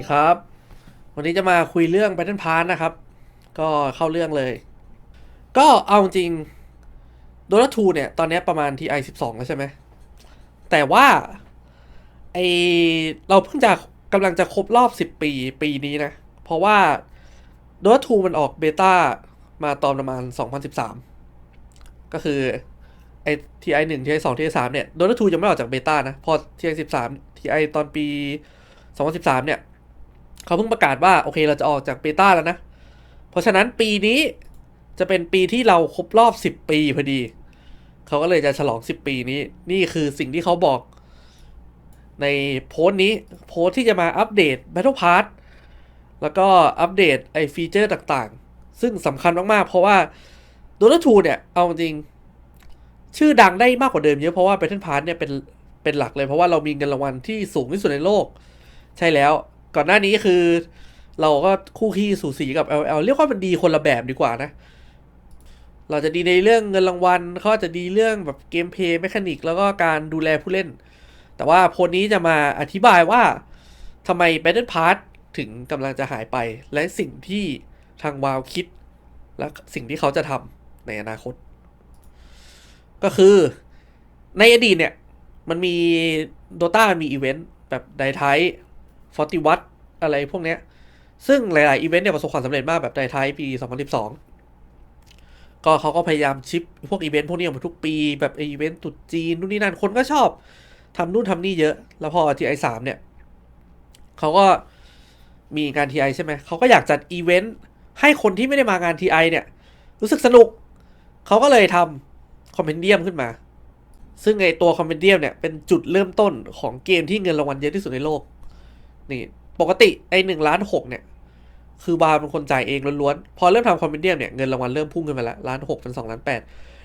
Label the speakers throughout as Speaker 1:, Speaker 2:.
Speaker 1: ดีครับ วันนี้จะมาคุยเรื่อง Battle Pass นะครับ ก็เข้าเรื่องเลย ก็เอาจริงโดนทูเนี่ย ตอนนี้ประมาณ TI 12แล้วใช่ไหม แต่ว่าไอเราเพิ่งจะกำลังจะครบรอบ 10 ปีปีนี้นะ เพราะว่าโดนทูมันออกเบต้ามาตอนประมาณ 2013 ก็คือไอ TI 1 TI 2 TI 3เนี่ยโดนทูยังไม่ออกจากเบต้านะ พอ TI 13 TI ตอนปี 2013 เนี่ย เขาเพิ่งประกาศว่าโอเคเราจะออกจากเบต้าแล้วนะ เพราะฉะนั้นปีนี้จะเป็นปีที่เราครบรอบ 10 ปีพอดี เขาก็เลยจะฉลอง 10 ปีนี้ นี่คือสิ่งที่เขาบอก ในโพสต์นี้ โพสต์ที่จะมาอัปเดต Battle Pass แล้วก็อัปเดตไอฟีเจอร์ต่างๆ ซึ่งสำคัญมากๆ เพราะว่า Dota 2เนี่ย เอาจริง ชื่อดังได้มากกว่าเดิมเยอะ เพราะว่า Battle Pass เนี่ยเป็นเป็นหลักเลยเพราะว่าเรามีเงินรางวัลที่สูงที่สุดในโลก ใช่แล้ว ก่อนหน้านี้คือ เราก็คู่ขี้สูสีกับ LL เรียกว่ามันดีคนละแบบดีกว่านะ เราจะดีในเรื่องเงินรางวัลเขาจะดีเรื่องแบบเกมเพลย์แมคานิกแล้วก็การดูแลผู้เล่น แต่ว่าโพนี้จะมาอธิบายว่าทำไม Battle Pass ถึงกำลังจะหายไป และสิ่งที่ทางวาวคิด และสิ่งที่เขาจะทำในอนาคต ก็คือในอดีตเนี่ย มันมี Dota มีอีเวนต์แบบไดไท ฟอร์ติวัตอะไรพวกเนี้ย ซึ่งหลาย ๆ อีเวนต์เนี่ยประสบความสำเร็จมากแบบไดไทปี 2012 ก็เขาก็พยายามชิปพวกอีเวนต์พวกนี้ออกมาทุกปีแบบอีเวนต์ตรุษจีนนู่นนี่นั่นคนก็ชอบทำนู่นทำนี่เยอะ แล้วพอ TI 3เนี่ยเขาก็มีงาน TI ใช่ไหม เขาก็อยากจัดอีเวนต์ให้คนที่ไม่ได้มางาน TI เนี่ย รู้สึกสนุก เขาก็เลยทำคอมเพนเดียมขึ้นมา ซึ่งไอตัวคอมเพนเดียมเนี่ยเป็นจุดเริ่มต้นของเกมที่เงินรางวัลเยอะที่สุดในโลก นี่ปกติไอหนึ่งล้านหกเนี่ยคือบาร์เป็นคนจ่ายเองล้วนๆ พอเริ่มทำคอมเมดี้เนี่ยเงินรางวัลเริ่มพุ่งขึ้นมาละล้านหกเป็นสองล้านแปด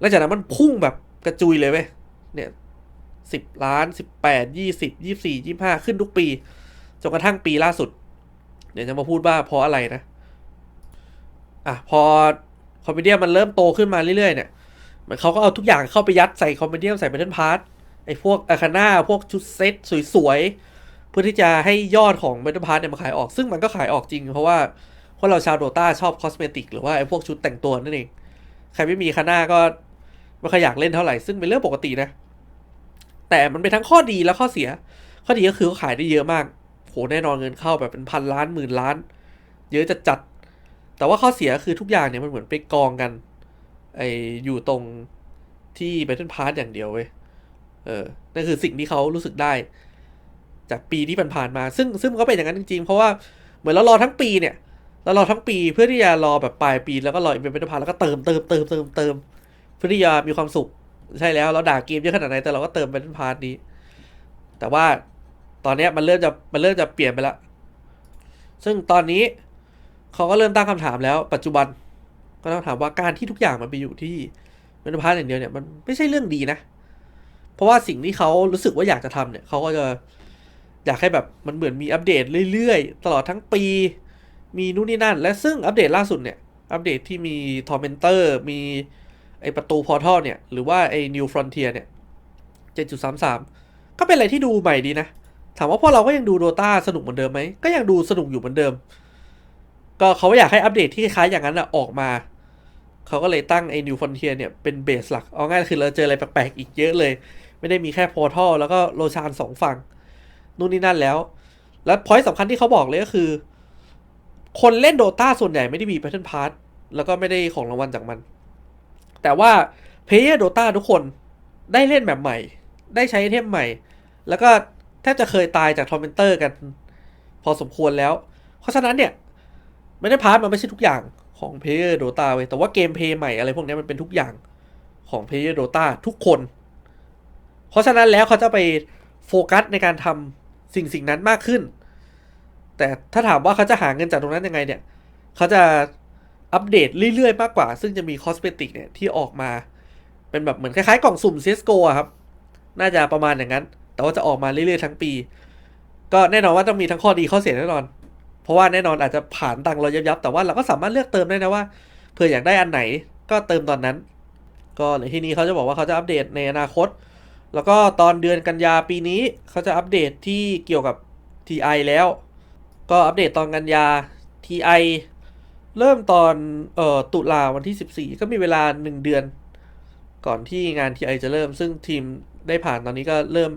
Speaker 1: แล้วจากนั้นมันพุ่งแบบกระจุยเลยเว้ยเนี่ยสิบล้านสิบแปดยี่สิบยี่สี่ยี่ห้าขึ้นทุกปีจนกระทั่งปีล่าสุด เดี๋ยวจะมาพูดว่าเพราะอะไรนะ อะพอคอมเมดี้มันเริ่มโตขึ้นมาเรื่อยๆเนี่ยเหมือนเขาก็เอาทุกอย่างเข้าไปยัดใส่คอมเมดี้ใส่เบนเทนพาร์ทไอ้พวกอาคาน่าพวกชุดเซ็ตสวยๆ เพื่อที่จะให้ยอดของเบนเทนพาร์ทเนี่ยมาขายออก ซึ่งมันก็ขายออกจริง เพราะว่าพวกเราชาวโดตาชอบคอสเมติกหรือว่าไอ้พวกชุดแต่งตัวนั่นเอง ใครไม่มีคาน่าก็ไม่ค่อยอยากเล่นเท่าไหร่ ซึ่งเป็นเรื่องปกตินะ แต่มันเป็นทั้งข้อดีและข้อเสีย ข้อดีก็คือเขาขายได้เยอะมาก โหแน่นอนเงินเข้าแบบเป็นพันล้านหมื่นล้าน เยอะจัดจัด แต่ว่าข้อเสียคือทุกอย่างเนี่ยมันเหมือนไปกองกันไออยู่ตรงที่ Battle Pass อย่างเดียวเว้ย เออ นั่นคือสิ่งที่เขารู้สึกได้ จากปีที่ผ่านๆมา ซึ่งซึ่งมันก็เป็นอย่างนั้นจริงๆ เพราะว่าเหมือนเรารอทั้งปีเนี่ยเรารอทั้งปีเพื่อที่จะรอแบบปลายปีแล้วก็รออีเวนต์พาแล้วก็เติมเติมเติมเติมเติมเพื่อที่จะมีความสุขใช่แล้วเราด่าเกมเยอะขนาดไหนแต่เราก็เติม Battle Pass นี้ แต่ว่าตอนนี้มันเริ่มจะมันเริ่มจะเปลี่ยนไปละซึ่งตอนนี้เขาก็เริ่มตั้งคำถามแล้ว ปัจจุบันก็ต้องถามว่าการที่ทุกอย่างมันไปอยู่ที่เมนพาร์ทอย่างเดียวเนี่ยมันไม่ใช่เรื่องดีนะ เพราะว่าสิ่งที่เขารู้สึกว่าอยากจะทำเนี่ยเขาก็จะ อยากให้แบบมันเหมือนมีอัปเดตเรื่อยๆ ตลอดทั้งปี มีนู่นนี่นั่น และซึ่งอัปเดตล่าสุดเนี่ย อัปเดตที่มีทอร์เมนเตอร์มีไอประตูพอร์ทัลเนี่ย หรือว่าไอ New Frontier เนี่ย 7.33 ก็เป็นอะไรที่ดูใหม่ดีนะ ถามว่าพวกเราก็ยังดูโดตาสนุกเหมือนเดิมไหม ก็ยังดูสนุกอยู่เหมือนเดิม ก็เขาอยากให้อัปเดตที่คล้ายอย่างนั้นอะออกมา เขาก็เลยตั้งไอ้ New Frontier เนี่ยเป็นเบสหลัก เอาง่ายคือเราเจออะไรแปลกๆอีกเยอะเลย ไม่ได้มีแค่พอร์ทัลแล้วก็โลชานสองฝั่ง นู่นนี่นั่นแล้ว แล้วพอยต์สำคัญที่เขาบอกเลยก็คือ คนเล่นโดตาส่วนใหญ่ไม่ได้มี Pattern Pass แล้วก็ไม่ได้ของรางวัลจากมัน แต่ว่าเพลเยอร์โดตาทุกคนได้เล่นแบบใหม่ ได้ใช้ไอเทมใหม่ แล้วก็แทบจะเคยตายจากทอร์เมนเตอร์กัน พอสมควรแล้ว เพราะฉะนั้นเนี่ยไม่ได้พาร์ทมันไม่ใช่ทุกอย่างของเพลเยอร์โดตาเว้ยแต่ว่าเกมเพย์ใหม่อะไรพวกนี้มันเป็นทุกอย่างของเพลเยอร์โดตาทุกคน เพราะฉะนั้นแล้วเขาจะไปโฟกัสในการทำ สิ่งสิ่งนั้นมากขึ้น แต่ถ้าถามว่าเขาจะหาเงินจากตรงนั้นยังไงเนี่ยเขาจะอัปเดตเรื่อยๆมากกว่า ซึ่งจะมีคอสเมติกเนี่ยที่ออกมาเป็นแบบเหมือนคล้ายๆกล่องสุ่ม CSGO อะครับ น่าจะประมาณอย่างนั้น แต่ว่าจะออกมาเรื่อยๆทั้งปี ก็แน่นอนว่าต้องมีทั้งข้อดีข้อเสียแน่นอน เพราะว่าแน่นอนอาจจะผ่านตังเรายับๆแต่ว่าเราก็สามารถเลือกเติมได้นะว่าเผื่ออยากได้อันไหนก็เติมตอนนั้น ก็ในที่นี้เขาจะบอกว่าเขาจะอัปเดตในอนาคต แล้วก็ตอนเดือนกันยาปีนี้เขาจะอัปเดตที่เกี่ยวกับ TI แล้ว ก็อัปเดตตอนกันยา TI เริ่มตอนเอ่อตุลาวันที่ 14 ก็มีเวลา 1 เดือน ก่อนที่งาน TI จะเริ่ม ซึ่งทีมได้ผ่านตอนนี้ก็เริ่ม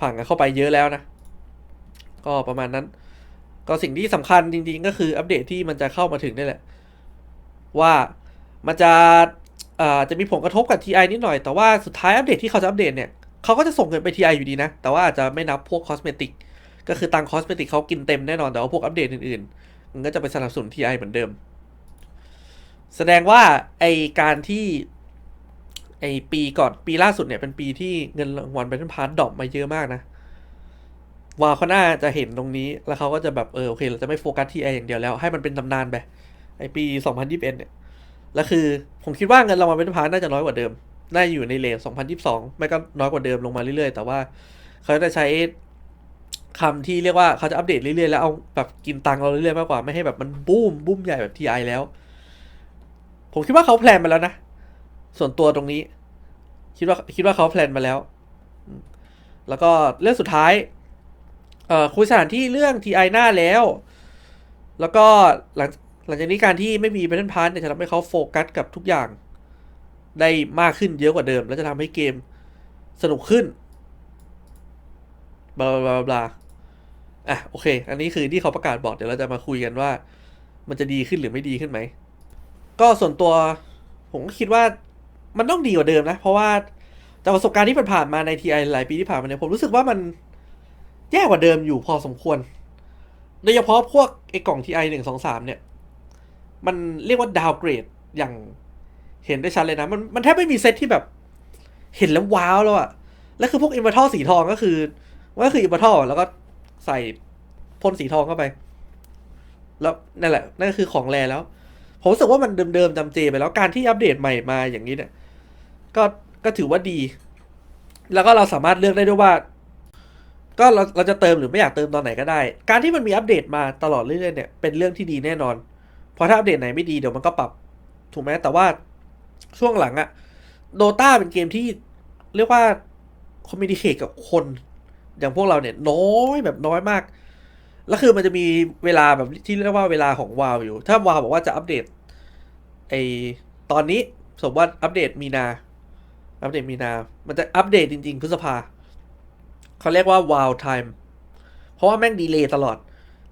Speaker 1: ผ่านกันเข้าไปเยอะแล้วนะ ก็ประมาณนั้น ก็สิ่งที่สำคัญจริงๆ ก็คืออัปเดตที่มันจะเข้ามาถึงนี่แหละ ว่ามันจะอ่าจะมีผลกระทบกับ TI นิดหน่อย แต่ว่าสุดท้ายอัปเดตที่เขาจะอัปเดตเนี่ย เขาก็จะส่งเงินไป TI อยู่ดีนะ แต่ว่าอาจจะไม่นับพวกคอสเมติก ก็คือตังคอสเมติกเขากินเต็มแน่นอน แต่ว่าพวกอัปเดตอื่นๆ มันก็จะไปสนับสนุน TI เหมือนเดิม แสดงว่าไอการที่ไอปีก่อนปีล่าสุดเนี่ยเป็นปีที่เงินรางวัล Battle Pass ดรอปมาเยอะมากนะวาวเขาน่าจะเห็นตรงนี้แล้วเขาก็จะแบบเออโอเค เราจะไม่โฟกัสที่ไออย่างเดียวแล้ว ให้มันเป็นตำนานไปไอปี 2021 เนี่ย แล้วคือผมคิดว่าเงินรางวัล Battle Pass น่าจะน้อยกว่าเดิม น่าอยู่ในเลท2022 ไม่ก็น้อยกว่าเดิมลงมาเรื่อยๆ แต่ว่าเขาจะใช้คำที่เรียกว่าเขาจะอัปเดตเรื่อยๆ แล้วเอาแบบกินตังเราเรื่อยๆ มากกว่า ไม่ให้แบบมันบูมบูมใหญ่แบบ TI แล้ว ผมคิดว่าเขาแพลนมาแล้วนะ ส่วนตัวตรงนี้ คิดว่าคิดว่าเขาแพลนมาแล้ว แล้วก็เรื่องสุดท้าย เอ่อคุยสถานที่เรื่อง TI หน้าแล้ว แล้วก็หลังหลังจากนี้การที่ไม่มี Battle Pass เนี่ยจะทำให้เขาโฟกัสกับทุกอย่าง ได้มากขึ้นเยอะกว่าเดิม แล้วจะทำให้เกมสนุกขึ้นบลาบลาบลาอะโอเค อันนี้คือที่เขาประกาศบอกเดี๋ยวเราจะมาคุยกันว่า มันจะดีขึ้นหรือไม่ดีขึ้นไหม ก็ส่วนตัว ผมก็คิดว่ามันต้องดีกว่าเดิมนะ เพราะว่าจากประสบการณ์ที่ผ่านมาใน TI หลายปีที่ผ่านมาเนี่ยผมรู้สึกว่ามันแย่กว่าเดิมอยู่พอสมควรโดยเฉพาะพวกไอ้กล่อง TI หนึ่งสองสามเนี่ย มันเรียกว่าดาวเกรดอย่าง เห็นได้ชัดเลยนะ มันมันแทบไม่มีเซตที่แบบ เห็นแล้วว้าวแล้วอะแล้วคือพวกอินเวอร์ทัลสีทองก็คือมันก็คืออินเวอร์ทัลแล้วก็ใส่พ่นสีทองเข้าไป แล้วนั่นแหละนั่นก็คือของแรแล้ว ผมรู้สึกว่ามันเดิมๆจำเจไปแล้วการที่อัปเดตใหม่มาอย่างนี้เนี่ย ก็ก็ถือว่าดี แล้วก็เราสามารถเลือกได้ด้วยว่า ก็เราเราจะเติมหรือไม่อยากเติมตอนไหนก็ได้ การที่มันมีอัปเดตมาตลอดเรื่อยๆเนี่ยเป็นเรื่องที่ดีแน่นอน เพราะถ้าอัปเดตไหนไม่ดีเดี๋ยวมันก็ปรับ ถูกไหมแต่ว่า ช่วงหลังอะโดตาเป็นเกมที่เรียกว่าคอมมินิเค e กับคน อย่างพวกเราเนี่ยน้อยแบบน้อยมาก แล้วคือมันจะมีเวลาแบบที่เรียกว่าเวลาของวาวอยู่ ถ้าวาวบอกว่าจะอัปเดตไอตอนนี้สมมติว่าอัปเดตมีนา อัปเดตมีนา มันจะอัปเดตจริง ๆ พฤษภา เขาเรียกว่าวาวไทม์เพราะว่าแม่งดีเลย์ตลอด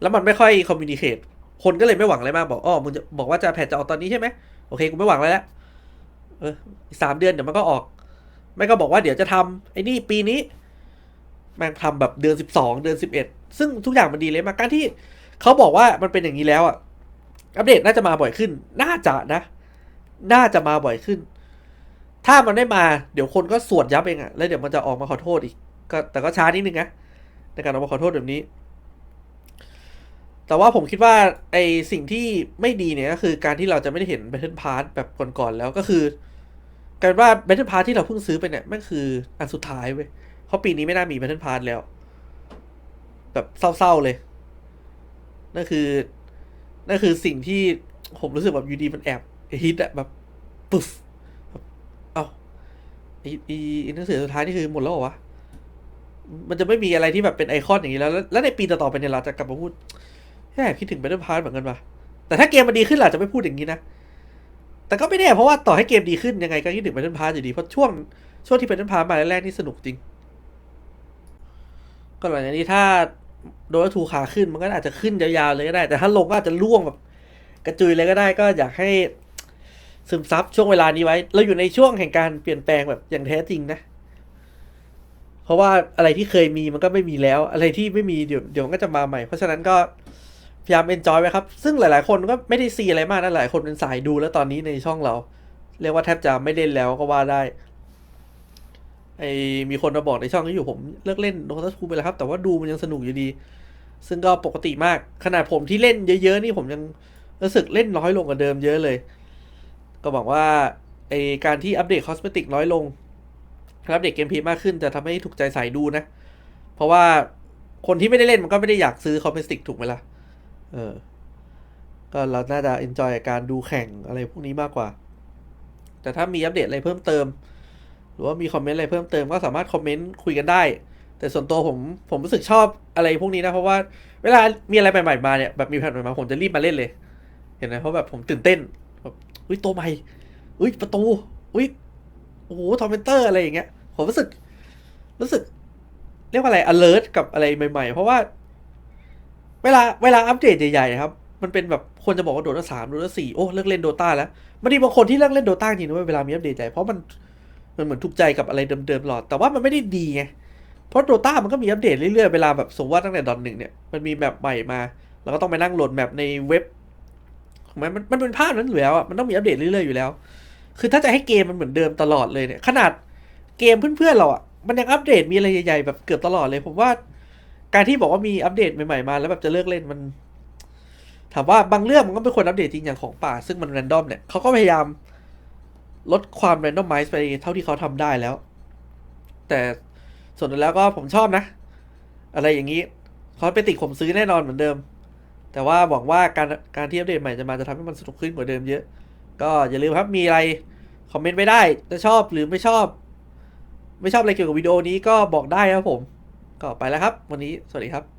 Speaker 1: แล้วมันไม่ค่อยคอมมินิเค e คนก็เลยไม่หวังอะไรมากบอกอ๋อมึงจะบอกว่าจะแพทจะออกตอนนี้ใช่ไหมโอเคกูไม่หวังอะไรแล้ว เออสามเดือนเดี๋ยวมันก็ออก ไม่ก็บอกว่าเดี๋ยวจะทำไอ้นี่ปีนี้แม่งทำแบบเดือนสิบสองเดือนสิบเอ็ดซึ่งทุกอย่างมันดีเลยมากการที่เขาบอกว่ามันเป็นอย่างนี้แล้วอะอัปเดตน่าจะมาบ่อยขึ้น น่าจะนะ น่าจะมาบ่อยขึ้น ถ้ามันได้มาเดี๋ยวคนก็สวดยับเองอะแล้วเดี๋ยวมันจะออกมาขอโทษอีก ก็แต่ก็ช้านิดนึงนะในการออกมาขอโทษแบบนี้ แต่ว่าผมคิดว่าไอสิ่งที่ไม่ดีเนี่ยก็คือการที่เราจะไม่ได้เห็น Battle Pass แบบก่อนๆแล้วก็คือ การว่า Battle Pass ที่เราเพิ่งซื้อไปเนี่ยม่งคืออันสุดท้ายเว้ยเพราะปีนี้ไม่น่ามี Battle Pass แล้ว แบบเศร้าๆเลย นั่นคือ นั่นคือสิ่งที่ผมรู้สึกแบบยูดีมันแอบฮิตอะแบบปุ๊บเอาอีอีหนังสือสุดท้ายนี่คือหมดแล้วเหรอวะมันจะไม่มีอะไรที่แบบเป็นไอคอนอย่างนี้แล้ว แล้วในปีต่อๆไปเนี่ยเราจะกลับมาพูดแค่คิดถึง Battle Pass เหมือนกันปะแต่ถ้าเกมมันดีขึ้นเราจะไม่พูดอย่างนี้นะ แต่ก็ไม่แน่เพราะว่าต่อให้เกมดีขึ้นยังไงก็คิดถึง Battle Pass อยู่ดี เพราะช่วงช่วงที่ Battle Pass มาแรกๆนี่สนุกจริง ก็หลังจากนี้ถ้าโดนถูขาขึ้นมันก็อาจจะขึ้นยาวๆเลยก็ได้ แต่ถ้าลงก็อาจจะล่วงแบบกระจุยเลยก็ได้ ก็อยากให้ซึมซับช่วงเวลานี้ไว้ เราอยู่ในช่วงแห่งการเปลี่ยนแปลงแบบอย่างแท้จริงนะ เพราะว่าอะไรที่เคยมีมันก็ไม่มีแล้ว อะไรที่ไม่มีเดี๋ยวเดี๋ยวมันก็จะมาใหม่ เพราะฉะนั้นก็ พยายามเอนจอยไว้ครับ ซึ่งหลายๆ คนก็ไม่ได้ซีอะไรมากนะหลายคนเป็นสายดูแล้วตอนนี้ในช่องเรา เรียกว่าแทบจะไม่เล่นแล้วก็ว่าได้ไอมีคนมาบอกในช่องที่อยู่ผมเลิกเล่นโดตาทูไปแล้วครับ แต่ว่าดูมันยังสนุกอยู่ดี ซึ่งก็ปกติมากขนาดผมที่เล่นเยอะๆนี่ผมยังรู้สึกเล่นน้อยลงกว่าเดิมเยอะเลย ก็บอกว่าไอการที่อัปเดตคอสเมติกน้อยลงอัปเดตเกมพีมากขึ้นจะทำให้ถูกใจสายดูนะ เพราะว่าคนที่ไม่ได้เล่นมันก็ไม่ได้อยากซื้อคอสเมติกถูกไหมล่ะ เออ ก็เราน่าจะเอนจอยการดูแข่งอะไรพวกนี้มากกว่า แต่ถ้ามีอัปเดตอะไรเพิ่มเติม หรือว่ามีคอมเมนต์อะไรเพิ่มเติมก็สามารถคอมเมนต์คุยกันได้ แต่ส่วนตัวผมผมรู้สึกชอบอะไรพวกนี้นะ เพราะว่าเวลามีอะไรใหม่ๆมาเนี่ยแบบมีแผนใหม่มาผมจะรีบมาเล่นเลย เห็นไหมเพราะแบบผมตื่นเต้นแบบอุ้ยตัวใหม่อุ้ยประตูอุ้ยโอ้โหทอมเมนเตอร์อะไรอย่างเงี้ยผมรู้สึก รู้สึก เรียกว่าอะไร alert กับอะไรใหม่ ๆ เพราะว่า เวลาเวลาอัปเดตใหญ่ๆนะครับ มันเป็นแบบคนจะบอกว่าโดตาสามโดตาสี่โอ้เลิกเล่นโดตาแล้วมันมีบางคนที่เลิกเล่นโดตาจริงนะเว้ยเวลามีอัปเดตใหญ่เพราะมันมันเหมือนถูกใจกับอะไรเดิมๆตลอด แต่ว่ามันไม่ได้ดีไงเพราะโดตามันก็มีอัปเดตเรื่อยๆเวลาแบบสมมติว่าตั้งแต่ดอนหนึ่งเนี่ยมันมีแบบใหม่มาเราก็ต้องไปนั่งโหลดแมปในเว็บของมันมันมันเป็นภาพนั้นอยู่แล้วอะมันต้องมีอัปเดตเรื่อยๆอยู่แล้ว คือถ้าจะให้เกมมันเหมือนเดิมตลอดเลยเนี่ยขนาดเกมเพื่อนๆเราอะมันยังอัปเดตมีอะไรใหญ่ๆแบบเกือบตลอดเลยผมว่า การที่บอกว่ามีอัปเดตใหม่ๆมาแล้วแบบจะเลิกเล่นมัน ถามว่าบางเรื่องมันก็เป็นคนอัปเดตจริงอย่างของป่า ซึ่งมันแรนดอมเนี่ยเขาก็พยายามลดความแรนดอมไมซ์ไปเท่าที่เขาทำได้แล้ว แต่ส่วนแล้วก็ผมชอบนะ อะไรอย่างนี้เขาไปติดผมซื้อแน่นอนเหมือนเดิม แต่ว่าหวังว่าการการที่อัปเดตใหม่จะมาจะทำให้มันสนุกขึ้นกว่าเดิมเยอะ ก็อย่าลืมครับมีอะไรคอมเมนต์ไว้ได้จะชอบหรือไม่ชอบ ไม่ชอบอะไรเกี่ยวกับวิดีโอนี้ก็บอกได้ครับผม ก็ไปแล้วครับ วันนี้สวัสดีครับ